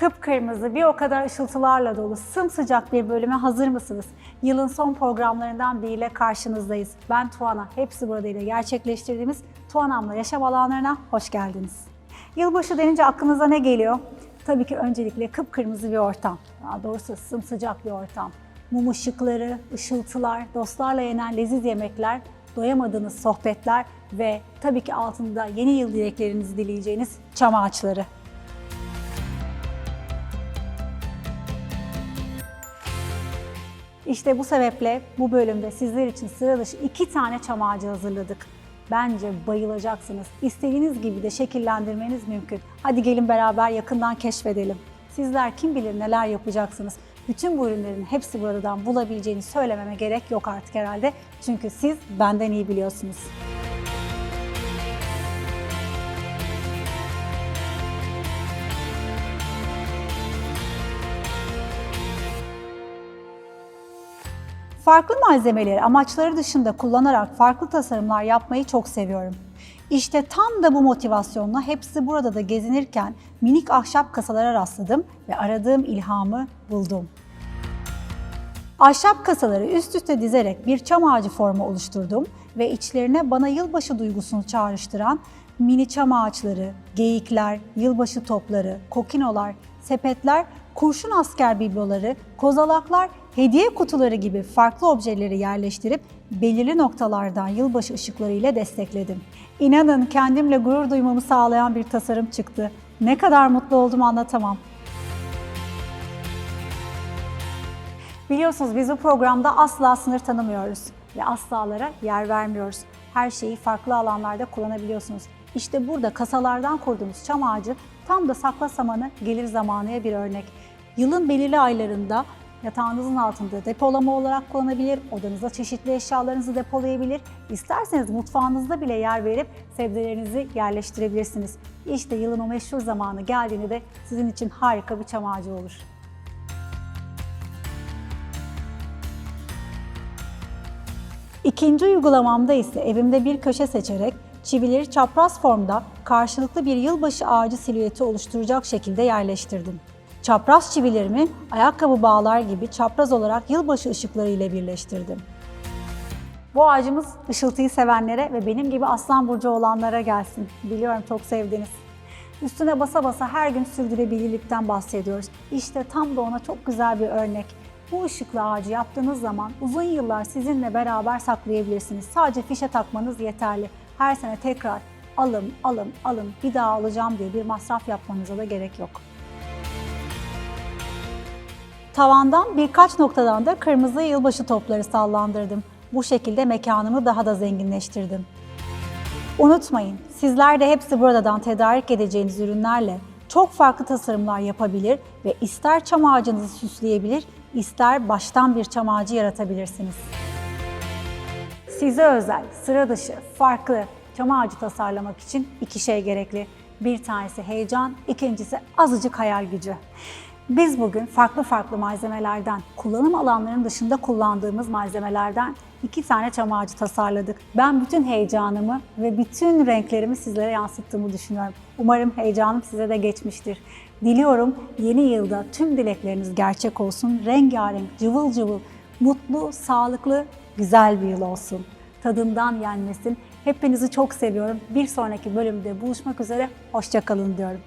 Kıpkırmızı bir o kadar ışıltılarla dolu sımsıcak bir bölüme hazır mısınız? Yılın son programlarından biriyle karşınızdayız. Ben Tuana. Hepsi burada ile gerçekleştirdiğimiz Tuanam'la yaşam alanlarına hoş geldiniz. Yılbaşı denince aklınıza ne geliyor? Tabii ki öncelikle kıpkırmızı bir ortam. Daha doğrusu sımsıcak bir ortam. Mum ışıkları, ışıltılar, dostlarla yenen leziz yemekler, doyamadığınız sohbetler ve tabii ki altında yeni yıl dileklerinizi dileyeceğiniz çam ağaçları. İşte bu sebeple bu bölümde sizler için sıra dışı iki tane çam ağacı hazırladık. Bence bayılacaksınız. İstediğiniz gibi de şekillendirmeniz mümkün. Hadi gelin beraber yakından keşfedelim. Sizler kim bilir neler yapacaksınız. Bütün bu ürünlerin hepsi buradan bulabileceğini söylememe gerek yok artık herhalde. Çünkü siz benden iyi biliyorsunuz. Farklı malzemeleri amaçları dışında kullanarak farklı tasarımlar yapmayı çok seviyorum. İşte tam da bu motivasyonla hepsi burada da gezinirken minik ahşap kasalara rastladım ve aradığım ilhamı buldum. Ahşap kasaları üst üste dizerek bir çam ağacı formu oluşturdum ve içlerine bana yılbaşı duygusunu çağrıştıran mini çam ağaçları, geyikler, yılbaşı topları, kokinolar, sepetler, kurşun asker bibloları, kozalaklar, hediye kutuları gibi farklı objeleri yerleştirip belirli noktalardan yılbaşı ışıkları ile destekledim. İnanın kendimle gurur duymamı sağlayan bir tasarım çıktı. Ne kadar mutlu oldum anlatamam. Biliyorsunuz biz bu programda asla sınır tanımıyoruz ve asłalara yer vermiyoruz. Her şeyi farklı alanlarda kullanabiliyorsunuz. İşte burada kasalardan kurduğumuz çam ağacı tam da sakla samanı gelir zamanıya bir örnek. Yılın belirli aylarında yatağınızın altında depolama olarak kullanabilir, odanızda çeşitli eşyalarınızı depolayabilir, isterseniz mutfağınızda bile yer verip sebzelerinizi yerleştirebilirsiniz. İşte yılın o meşhur zamanı geldiğinde de sizin için harika bir çam ağacı olur. İkinci uygulamamda ise evimde bir köşe seçerek çivileri çapraz formda karşılıklı bir yılbaşı ağacı silüeti oluşturacak şekilde yerleştirdim. Çapraz çivilerimi ayakkabı bağlar gibi çapraz olarak yılbaşı ışıkları ile birleştirdim. Bu ağacımız ışıltıyı sevenlere ve benim gibi aslan burcu olanlara gelsin. Biliyorum çok sevdiniz. Üstüne basa basa her gün sürdürülebilirlikten bahsediyoruz. İşte tam da ona çok güzel bir örnek. Bu ışıklı ağacı yaptığınız zaman uzun yıllar sizinle beraber saklayabilirsiniz. Sadece fişe takmanız yeterli. Her sene tekrar alın, alın, alın, bir daha alacağım diye bir masraf yapmanıza da gerek yok. Tavandan birkaç noktadan da kırmızı yılbaşı topları sallandırdım. Bu şekilde mekanımı daha da zenginleştirdim. Unutmayın, sizler de hepsi buradan tedarik edeceğiniz ürünlerle çok farklı tasarımlar yapabilir ve ister çam ağacınızı süsleyebilir, ister baştan bir çam ağacı yaratabilirsiniz. Size özel, sıra dışı, farklı çam ağacı tasarlamak için iki şey gerekli. Bir tanesi heyecan, ikincisi azıcık hayal gücü. Biz bugün farklı farklı malzemelerden, kullanım alanlarının dışında kullandığımız malzemelerden iki tane çam ağacı tasarladık. Ben bütün heyecanımı ve bütün renklerimi sizlere yansıttığımı düşünüyorum. Umarım heyecanım size de geçmiştir. Diliyorum yeni yılda tüm dilekleriniz gerçek olsun. Rengarenk, cıvıl cıvıl, mutlu, sağlıklı, güzel bir yıl olsun. Tadından yenmesin. Hepinizi çok seviyorum. Bir sonraki bölümde buluşmak üzere. Hoşçakalın diyorum.